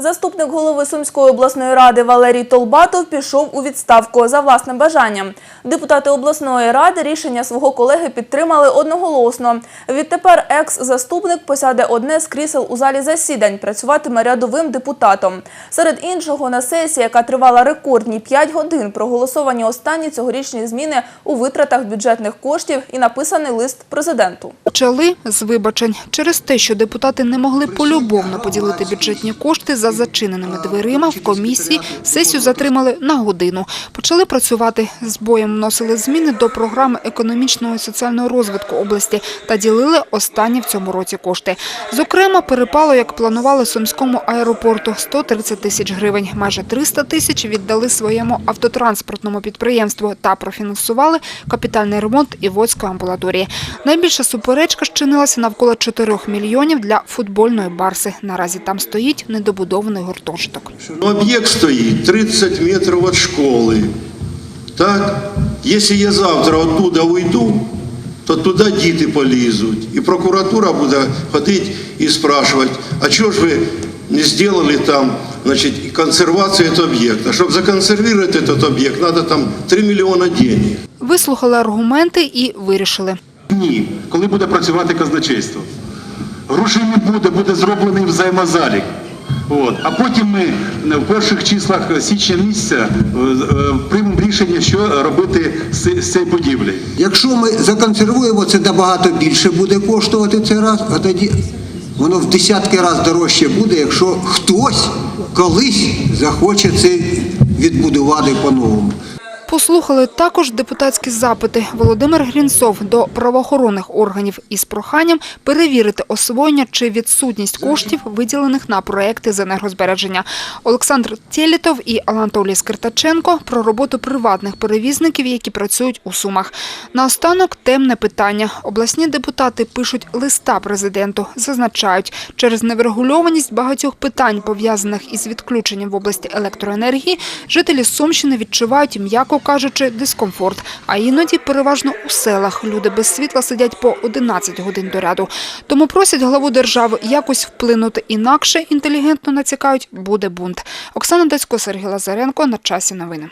Заступник голови Сумської обласної ради Валерій Толбатов пішов у відставку за власним бажанням. Депутати обласної ради рішення свого колеги підтримали одноголосно. Відтепер екс-заступник посяде одне з крісел у залі засідань, працюватиме рядовим депутатом. Серед іншого, на сесії, яка тривала рекордні 5 годин, проголосовані останні цьогорічні зміни у витратах бюджетних коштів і написаний лист президенту. Почали з вибачень. Через те, що депутати не могли полюбовно поділити бюджетні кошти за зачиненими дверима, в комісії сесію затримали на годину. Почали працювати. З боєм вносили зміни до програми економічного і соціального розвитку області та ділили останні в цьому році кошти. Зокрема, перепало, як планували Сумському аеропорту, 130 тисяч гривень. Майже 300 тисяч віддали своєму автотранспортному підприємству та профінансували капітальний ремонт Івоцької амбулаторії. Найбільша суперечка щинилася навколо 4 мільйонів для футбольної барси. Наразі там стоїть недобудований гуртожиток. Ну, объект стоит 30 метров от школы. Так? Если я завтра оттуда уйду, то туда діти полізуть. І прокуратура буде ходити і спрашивать, а чого ж ви не сделали там значит, консервацию этого объекта? Чтобы законсервировать этот объект, надо там 3 миллиона денег. Вислухали аргументи і вирішили. Ні, коли буде працювати казначейство. Грошей не буде, буде зроблений взаємозалік. От. А потім ми е, в перших числах січня місяця е, е, приймемо рішення, що робити з цією будівлею. Якщо ми законсервуємо, це набагато більше буде коштувати цей раз, а тоді воно в десятки разів дорожче буде, якщо хтось колись захоче це відбудувати по-новому. Послухали також депутатські запити. Володимир Грінцов до правоохоронних органів із проханням перевірити освоєння чи відсутність коштів, виділених на проекти з енергозбереження. Олександр Телітов і Анатолій Скиртаченко про роботу приватних перевізників, які працюють у Сумах. Наостанок темне питання. Обласні депутати пишуть листа президенту. Зазначають, через неврегульованість багатьох питань, пов'язаних із відключенням в області електроенергії, жителі Сумщини відчувають, м'яко кажучи, дискомфорт. А іноді переважно у селах люди без світла сидять по 11 годин до ряду. Тому просять главу держави якось вплинути інакше, інтелігентно націкають, буде бунт. Оксана Дацько, Сергій Лазаренко. На часі новини.